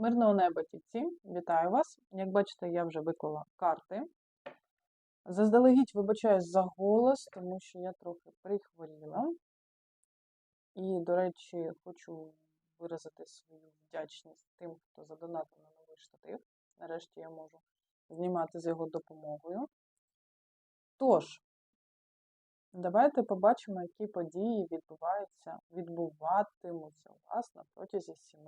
Мирного неба тітці, вітаю вас. Як бачите, я вже виклала карти. Заздалегідь вибачаюсь за голос, тому що я трохи прихворіла. І, до речі, хочу виразити свою вдячність тим, хто задонатив на новий штатив. Нарешті я можу знімати з його допомогою. Тож, давайте побачимо, які події відбуваються, відбуватимуться у вас на протязі 7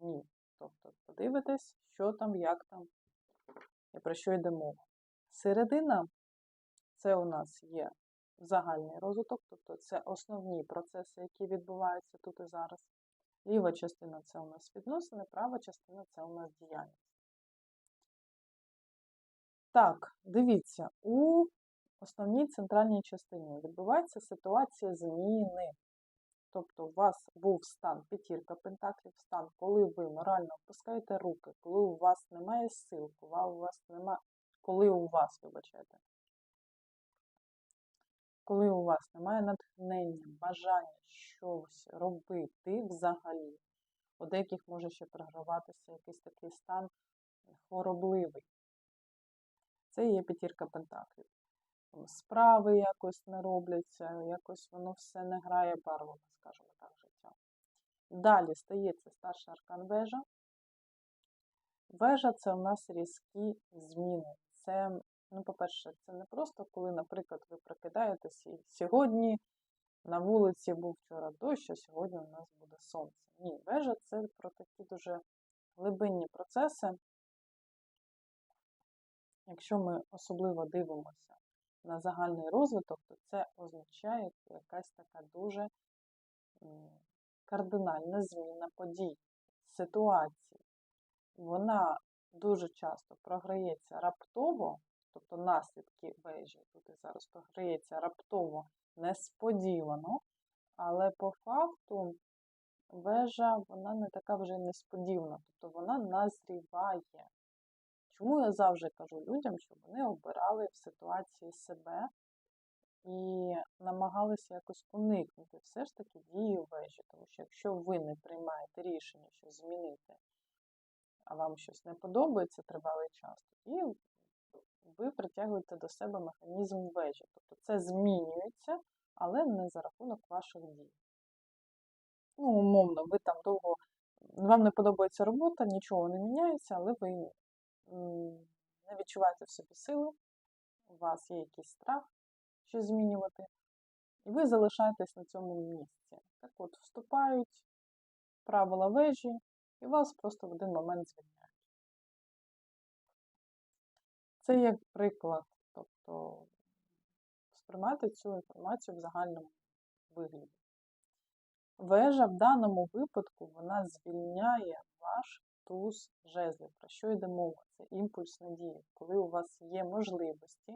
днів. Тобто подивитесь, що там, як там і про що йде мова. Середина це у нас є загальний розвиток, тобто це основні процеси, які відбуваються тут і зараз. Ліва частина це у нас відносини, права частина це у нас діяльність. Так, дивіться, у основній центральній частині відбувається ситуація зміни. Тобто у вас був стан п'ятірка пентаклів, стан, коли ви морально опускаєте руки, коли у вас немає сил, коли у вас немає, коли у вас, вибачайте, коли у вас немає натхнення, бажання щось робити взагалі. У деяких може ще програватися якийсь такий стан хворобливий. Це є п'ятірка пентаклів. Справи якось не робляться, якось воно все не грає барвами, скажімо так, життя. Далі стається старший аркан вежа. Вежа це у нас різкі зміни. Це, ну, по-перше, це не просто коли, наприклад, ви прокидаєтесь і сьогодні на вулиці був вчора дощ, а сьогодні у нас буде сонце. Ні, вежа це про такі дуже глибинні процеси. Якщо ми особливо дивимося на загальний розвиток, то це означає якась така дуже кардинальна зміна подій, ситуації. Вона дуже часто програється раптово, тобто наслідки вежі, тут і зараз програється раптово, несподівано, але по факту вежа вона не така вже несподівана, тобто вона назріває. Чому я завжди кажу людям, щоб вони обирали в ситуації себе і намагалися якось уникнути все ж таки дії вежі. Тому що якщо ви не приймаєте рішення щось змінити, а вам щось не подобається тривалий час, тоді ви притягуєте до себе механізм вежі. Тобто це змінюється, але не за рахунок ваших дій. Ну, умовно, ви там довго, вам не подобається робота, нічого не міняється, але ви не відчуваєте в собі сили, у вас є якийсь страх щось змінювати, і ви залишаєтесь на цьому місці. Так от, вступають правила вежі, і вас просто в один момент звільняють. Це як приклад, тобто сприймати цю інформацію в загальному вигляді. Вежа в даному випадку вона звільняє ваш туз жезлів. Про що йде мова? Це імпульс надії, коли у вас є можливості,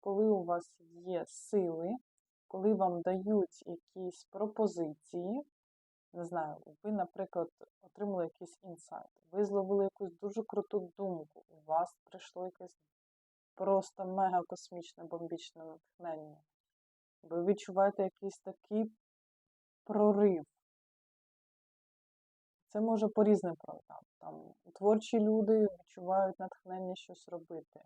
коли у вас є сили, коли вам дають якісь пропозиції. Не знаю, ви, наприклад, отримали якийсь інсайт, ви зловили якусь дуже круту думку, у вас прийшло якесь просто мега космічне бомбічне натхнення. Ви відчуваєте якийсь такий прорив. Це може по різним фронтам. Там Творчі люди відчувають натхнення щось робити.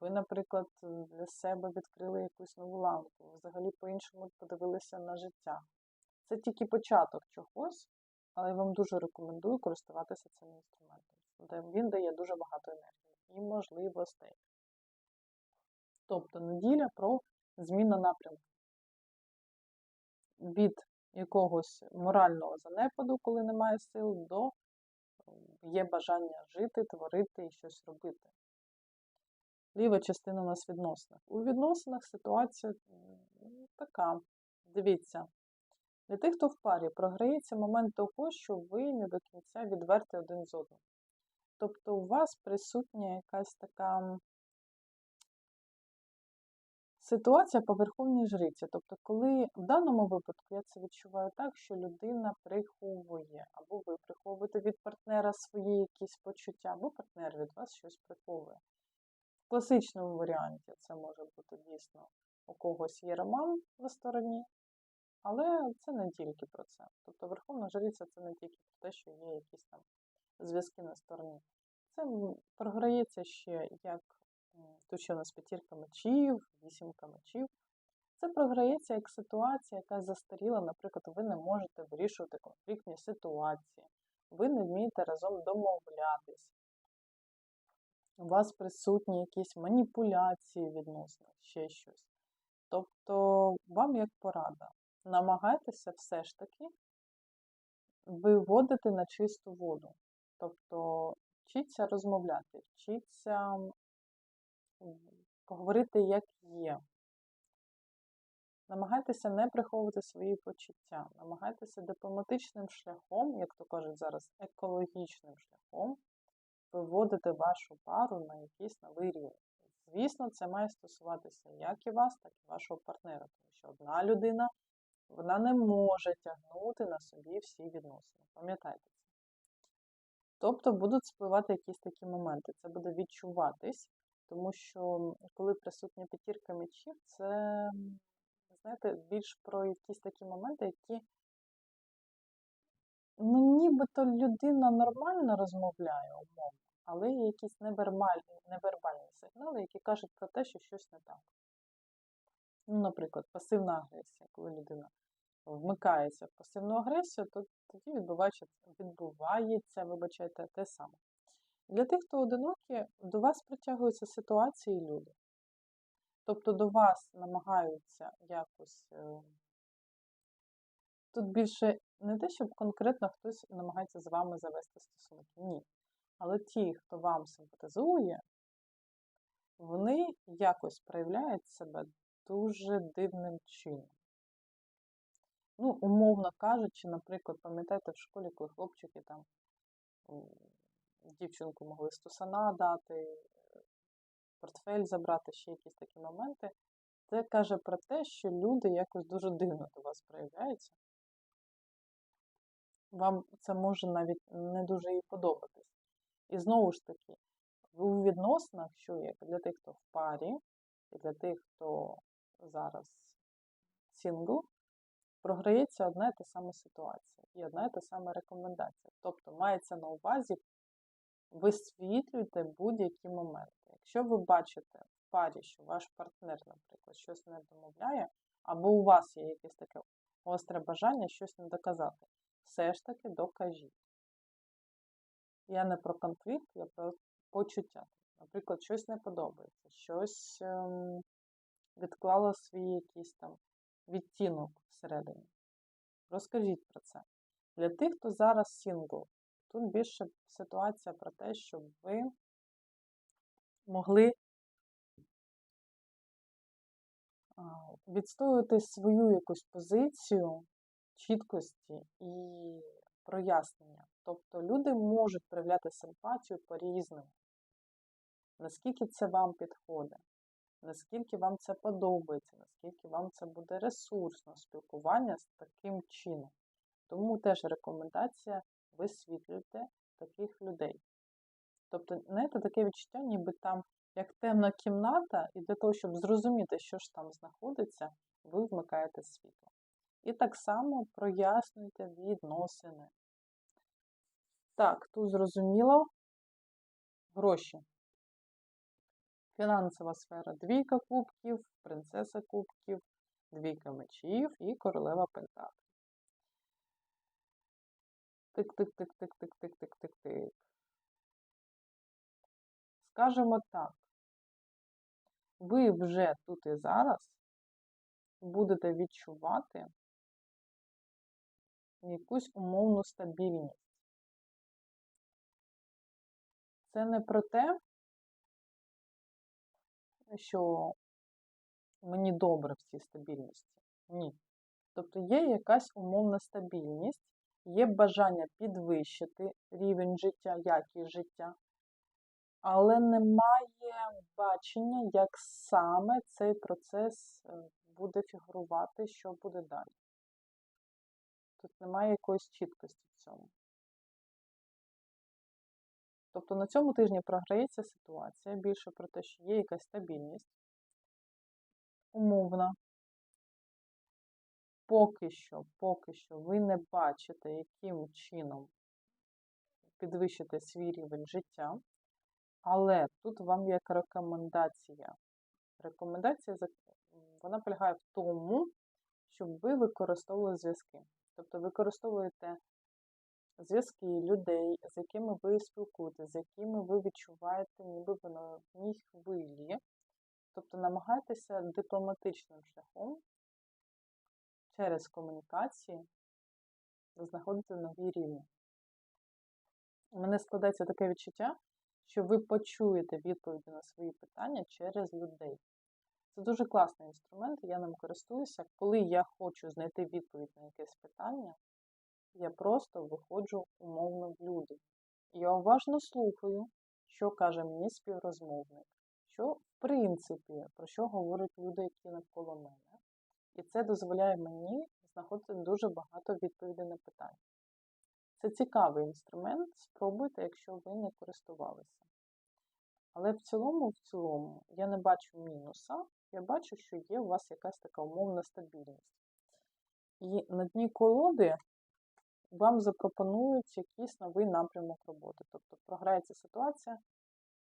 Ви, наприклад, для себе відкрили якусь нову ланку, взагалі по-іншому подивилися на життя. Це тільки початок чогось, але я вам дуже рекомендую користуватися цим інструментом. Він дає дуже багато енергії і можливостей. Тобто неділя про зміну напрямку. Від якогось морального занепаду, коли немає сил, до є бажання жити, творити і щось робити. Ліва частина у нас відносинах. У відносинах ситуація така. Дивіться, для тих, хто в парі, програється момент того, що ви не до кінця відверті один з одним. Тобто у вас присутня якась така Ситуація по верховній жриці. Тобто, коли в даному випадку я це відчуваю так, що людина приховує, або ви приховуєте від партнера свої якісь почуття, або партнер від вас щось приховує. В класичному варіанті це може бути дійсно у когось є роман на стороні, але це не тільки про це. Тобто Верховна Жриця це не тільки про те, що є якісь там зв'язки на стороні. Це програється ще як тут ще у нас п'ятірка мечів, вісімка мечів. Це програється як ситуація, яка застаріла. Наприклад, ви не можете вирішувати конфліктні ситуації, ви не вмієте разом домовлятись. У вас присутні якісь маніпуляції відносно, ще щось. Тобто, вам як порада, намагайтеся все ж таки виводити на чисту воду. Тобто, вчіться розмовляти, вчіться поговорити як є. Намагайтеся не приховувати свої почуття, намагайтеся дипломатичним шляхом, як то кажуть зараз, екологічним шляхом, виводити вашу пару на якийсь новий рівень. Звісно, це має стосуватися як і вас, так і вашого партнера, тому що одна людина вона не може тягнути на собі всі відносини. Пам'ятайте це. Тобто будуть спливати якісь такі моменти. Це буде відчуватись, тому що коли присутня п'ятірка мечів, це, знаєте, більш про якісь такі моменти, які ну, нібито людина нормально розмовляє умовно, але є якісь невербальні, невербальні сигнали, які кажуть про те, що щось не так. Ну, наприклад, пасивна агресія, коли людина вмикається в пасивну агресію, то тоді відбувається, відбувається, вибачайте, те саме. Для тих, хто одинокі, до вас притягуються ситуації і люди. Тобто до вас намагаються якось. е, Тут більше не те, щоб конкретно хтось намагається з вами завести стосунки. Ні. Але ті, хто вам симпатизує, вони якось проявляють себе дуже дивним чином. Ну, умовно кажучи, наприклад, пам'ятаєте в школі, коли хлопчики там дівчинку могли стусана дати, портфель забрати, ще якісь такі моменти. Це каже про те, що люди якось дуже дивно до вас проявляються. Вам це може навіть не дуже і подобатись. І знову ж таки, у відносинах, що є для тих, хто в парі, і для тих, хто зараз сингл, програється одна і та сама ситуація і одна і та сама рекомендація. Тобто мається на увазі, висвітлюйте будь-які моменти. Якщо ви бачите в парі, що ваш партнер, наприклад, щось не домовляє, або у вас є якесь таке гостре бажання щось не доказати, все ж таки докажіть. Я не про конфлікт, я про почуття. Наприклад, щось не подобається, щось ем, відклало свій якийсь там відтінок всередині. Розкажіть про це. Для тих, хто зараз сингл, тут більше ситуація про те, щоб ви могли відстоювати свою якусь позицію чіткості і прояснення. Тобто люди можуть проявляти симпатію по-різному. Наскільки це вам підходить, наскільки вам це подобається, наскільки вам це буде ресурсно спілкування з таким чином. Тому теж рекомендація висвітлюйте таких людей. Тобто, знаєте, таке відчуття, ніби там як темна кімната, і для того, щоб зрозуміти, що ж там знаходиться, ви вмикаєте світло. І так само прояснюйте відносини. Так, тут зрозуміло. Гроші. Фінансова сфера двійка кубків, принцеса кубків, двійка мечів і королева пентаклів. Тик, тик, тик, тик, тик, тик, тик, тик, тик. Скажемо так. Ви вже тут і зараз будете відчувати якусь умовну стабільність. Це не про те, що мені добре в цій стабільності. Ні. Тобто є якась умовна стабільність, є бажання підвищити рівень життя, якість життя, але немає бачення, як саме цей процес е, буде фігурувати, що буде далі. Тут немає якоїсь чіткості в цьому. Тобто на цьому тижні програється ситуація більше про те, що є якась стабільність, умовна. Поки що, поки що ви не бачите, яким чином підвищити свій рівень життя. Але тут вам як рекомендація. Рекомендація вона полягає в тому, щоб ви використовували зв'язки. Тобто використовуєте зв'язки людей, з якими ви спілкуєтесь, з якими ви відчуваєте, ніби ви на одній хвилі. Тобто намагайтеся дипломатичним шляхом через комунікації знаходити нові рівні. У мене складається таке відчуття, що ви почуєте відповіді на свої питання через людей. Це дуже класний інструмент, я ним користуюся. Коли я хочу знайти відповідь на якесь питання, я просто виходжу умовно в люди. Я уважно слухаю, що каже мені співрозмовник, що, в принципі, про що говорять люди, які навколо мене. І це дозволяє мені знаходити дуже багато відповідей на питання. Це цікавий інструмент, спробуйте, якщо ви не користувалися. Але в цілому, в цілому, я не бачу мінуса, я бачу, що є у вас якась така умовна стабільність. І на дні колоди вам запропонують якийсь новий напрямок роботи. Тобто програється ситуація,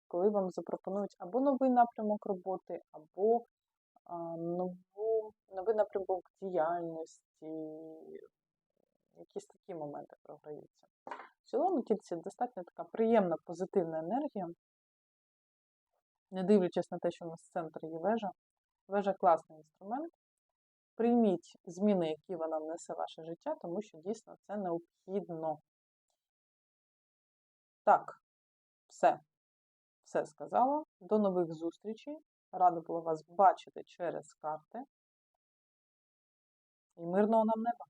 коли вам запропонують або новий напрямок роботи, або а, нову, новий напрямок діяльності, якісь такі моменти програються. В цілому тільці достатньо така приємна позитивна енергія, не дивлячись на те, що у нас в центрі є вежа. Вежа класний інструмент. Прийміть зміни, які вона внесе в ваше життя, тому що дійсно це необхідно. Так, все. Все сказала. До нових зустрічей. Рада була вас бачити через карти. І мирного нам неба!